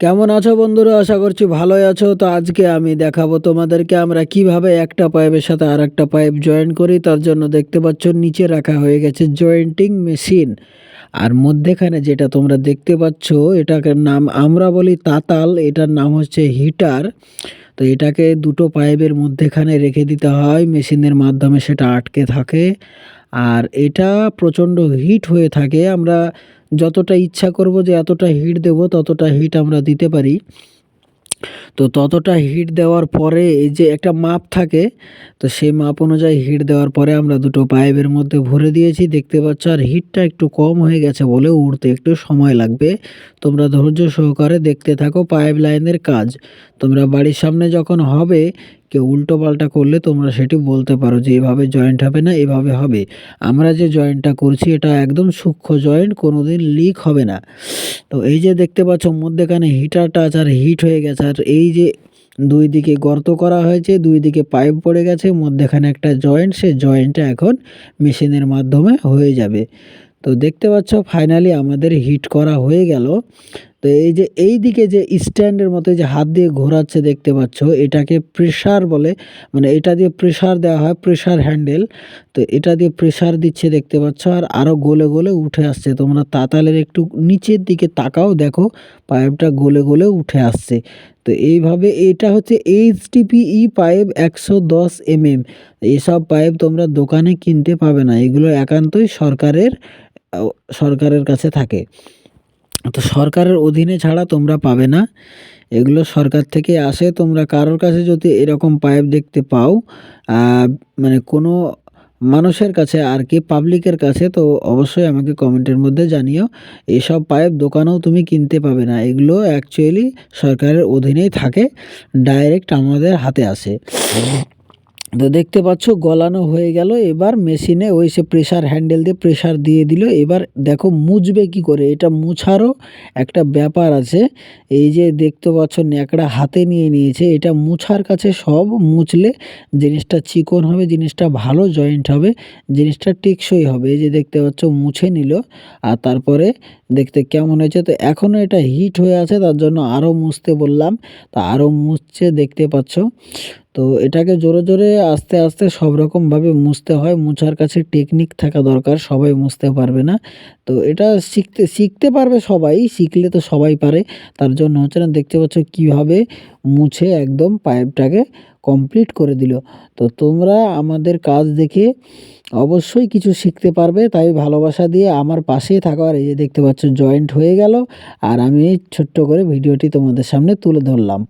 কেমন আছো বন্ধুরা? আশা করছি ভালোই আছো। তো আজকে আমি দেখাবো তোমাদেরকে আমরা কীভাবে একটা পাইপের সাথে আর একটা পাইপ জয়েন করি। তার জন্য দেখতে পাচ্ছ, নিচে রাখা হয়ে গেছে জয়েন্টিং মেশিন। আর মধ্যেখানে যেটা তোমরা দেখতে পাচ্ছ, এটাকে নাম আমরা বলি তাতাল। এটার নাম হচ্ছে হিটার। তো এটাকে দুটো পাইপের মধ্যেখানে রেখে দিতে হয়। মেশিনের মাধ্যমে সেটা আটকে থাকে। আর এটা প্রচণ্ড হিট হয়ে থাকে। আমরা যতটা ইচ্ছা করব যে এতটা হিট দেব, ততটা হিট আমরা দিতে পারি। তো ততটা হিট দেওয়ার পরে এই যে একটা মাপ থাকে, তো সেই মাপ অনুযায়ী হিট দেওয়ার পরে আমরা দুটো পাইপের মধ্যে ভরে দিয়েছি। দেখতে পাচ্ছ, আর হিটটা একটু কম হয়ে গেছে বলে উড়তে একটু সময় লাগবে। তোমরা ধৈর্য সহকারে দেখতে থাকো পাইপ লাইনের কাজ। তোমরা বাড়ির সামনে যখন হবে কেউ উল্টো পাল্টা করলে তোমরা সেটি বলতে পারো যে এভাবে জয়েন্ট হবে না, এভাবে হবে। আমরা যে জয়েন্টটা করছি, এটা একদম সূক্ষ্ম জয়েন্ট কোনো দিন লিক হবে না। তো এই যে দেখতে পাচ্ছ, মধ্যেখানে হিটারটা আছে আর হিট হয়ে গেছে। আর এই যে দুই দিকে গর্ত করা হয়েছে, দুই দিকে পাইপ পড়ে গেছে, মধ্যেখানে একটা জয়েন্ট সে জয়েন্টটা এখন মেশিনের মাধ্যমে হয়ে যাবে। তো দেখতে পাচ্ছ ফাইনালি আমাদের হিট করা হয়ে গেল। তো এই যে, এই দিকে যে স্ট্যান্ডের মতো যে হাত দিয়ে ঘোরাচ্ছে দেখতে পাচ্ছ, এটাকে প্রেশার বলে মানে এটা দিয়ে প্রেশার দেওয়া হয় প্রেশার হ্যান্ডেল তো এটা দিয়ে প্রেশার দিচ্ছে দেখতে পাচ্ছ, আর আরও গলে গলে উঠে আসছে। তোমরা তাতালের একটু নিচের দিকে তাকাও, দেখো, পাইপটা গলে গলে উঠে আসছে। তো এইভাবে এটা হচ্ছে এইচ এইচটিপিই পাইপ একশো দশ এমএম। এসব পাইপ তোমরা দোকানে কিনতে পাবে না, এগুলো একান্তই সরকারের সরকারের কাছে থাকে। তো সরকারের অধীনে ছাড়া তোমরা পাবে না। এগুলো সরকার থেকে আসে, তোমরা কারোর কাছে যদি এরকম পাইপ দেখতে পাও মানে কোনো মানুষের কাছে আর কি পাবলিকের কাছে, তো অবশ্যই আমাকে কমেন্টের মধ্যে জানিও। এসব পাইপ দোকানেও তুমি কিনতে পাবে না। এগুলো অ্যাকচুয়ালি সরকারের অধীনেই থাকে ডাইরেক্ট আমাদের হাতে আসে। তো দেখতে পাচ্ছ, গলানো হয়ে গেল। এবার মেশিনে ওই সে প্রেশার হ্যান্ডেল দিয়ে প্রেশার দিয়ে দিল। এবার দেখো মুছবে কি করে? এটা মুছারও একটা ব্যাপার আছে। এই যে দেখতে পাচ্ছ, ন্যাকড়া হাতে নিয়ে নিয়েছে। এটা মুছার কাছে সব মুছলে জিনিসটা চিকন হবে, জিনিসটা ভালো জয়েন্ট হবে, জিনিসটা টেকসই হবে। এই যে দেখতে পাচ্ছ, মুছে নিল আর তারপরে দেখতে কেমন হয়েছে। তো এখনও এটা হিট হয়ে আছে, তার জন্য আরও মুছতে বললাম। তা আরও মুছছে, দেখতে পাচ্ছ। তো এটাকে জোরে জোরে আস্তে আস্তে সব রকমভাবে মুছতে হয়। মুছার কাছে টেকনিক থাকা দরকার, সবাই মুছতে পারবে না। তো এটা শিখতে শিখতে পারবে সবাই, শিখলে তো সবাই পারে। তার জন্য হচ্ছে না, দেখতে পাচ্ছ কীভাবে মুছে একদম পাইপটাকে কমপ্লিট করে দিল। তো তোমরা আমাদের কাজ দেখে অবশ্যই কিছু শিখতে পারবে। তাই ভালোবাসা দিয়ে আমার পাশেই থাকো। আর এই যে দেখতে পাচ্ছ জয়েন্ট হয়ে গেল। আর আমি ছোট্ট করে ভিডিওটি তোমাদের সামনে তুলে ধরলাম।